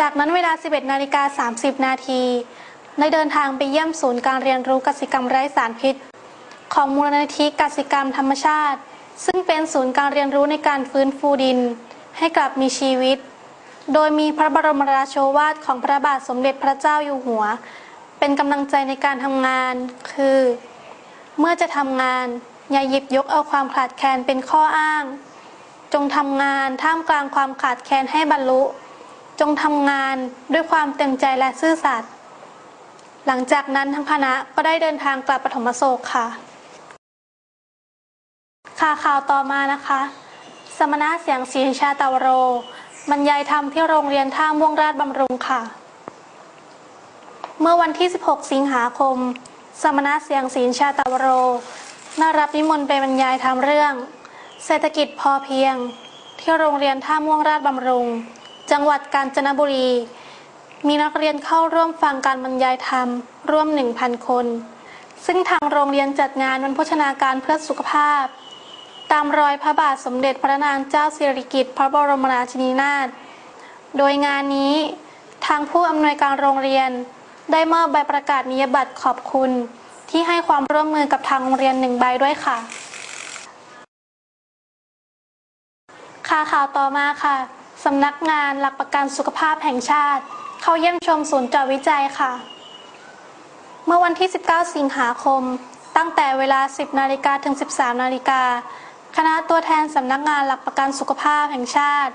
จากนั้นเวลา 11 นาฬิกา 30 นาทีได้เดินทางไปเยี่ยมศูนย์การเรียนรู้กสิกรรมไร้สารพิษ ของมูลนิธิกสิกรรมธรรมชาติ ซึ่งเป็นศูนย์การเรียนรู้ในการฟื้นฟูดิน ให้กลับมีชีวิต โดยมีพระบรมราโชวาทของพระบาทสมเด็จพระเจ้าอยู่หัว เป็นกำลังใจในการทำงาน คือ เมื่อจะทำงาน อย่าหยิบยกเอาความขาดแคลนเป็นข้ออ้าง จงทำงานท่ามกลางความขาดแคลนให้บรรลุ จงทำงานด้วยความเต็มใจและซื่อสัตย์หลังจากนั้นทั้งคณะก็ได้เดินทางกลับปฐมโศกค่ะค่ะข่าวต่อมานะคะ สมณะเสียงศรีชาตาวโร บรรยายธรรมที่โรงเรียนท่าม่วงราชบำรุงค่ะ เมื่อวันที่ 16 สิงหาคม สมณะเสียงศรีชาตาวโรได้รับนิมนต์ไปบรรยายธรรมเรื่อง เศรษฐกิจพอเพียง ที่โรงเรียนท่าม่วงราชบำรุง จังหวัดกาญจนบุรี มีนักเรียนเข้าร่วมฟังการบรรยายธรรม ร่วม 1,000 คน ซึ่งทางโรงเรียนจัดงานวันโภชนาการเพื่อสุขภาพ ตามรอยพระบาทสมเด็จพระนางเจ้าสิริกิติ์พระบรมราชินีนาถ โดยงานนี้ทางผู้อำนวยการโรงเรียน ได้มอบใบประกาศนียบัตรขอบคุณ ที่ให้ความร่วมมือกับทางโรงเรียนหนึ่งใบด้วยค่ะ ค่ะข่าวต่อมาค่ะ สำนักงานหลักประกันสุขภาพแห่งชาติ เข้าเยี่ยมชมศูนย์จาวิจัยค่ะ เมื่อวันที่ 19 สิงหาคม ตั้งแต่เวลา 10 นาฬิกาถึง 13 นาฬิกา คณะตัวแทนสำนักงานหลักประกันสุขภาพแห่งชาติ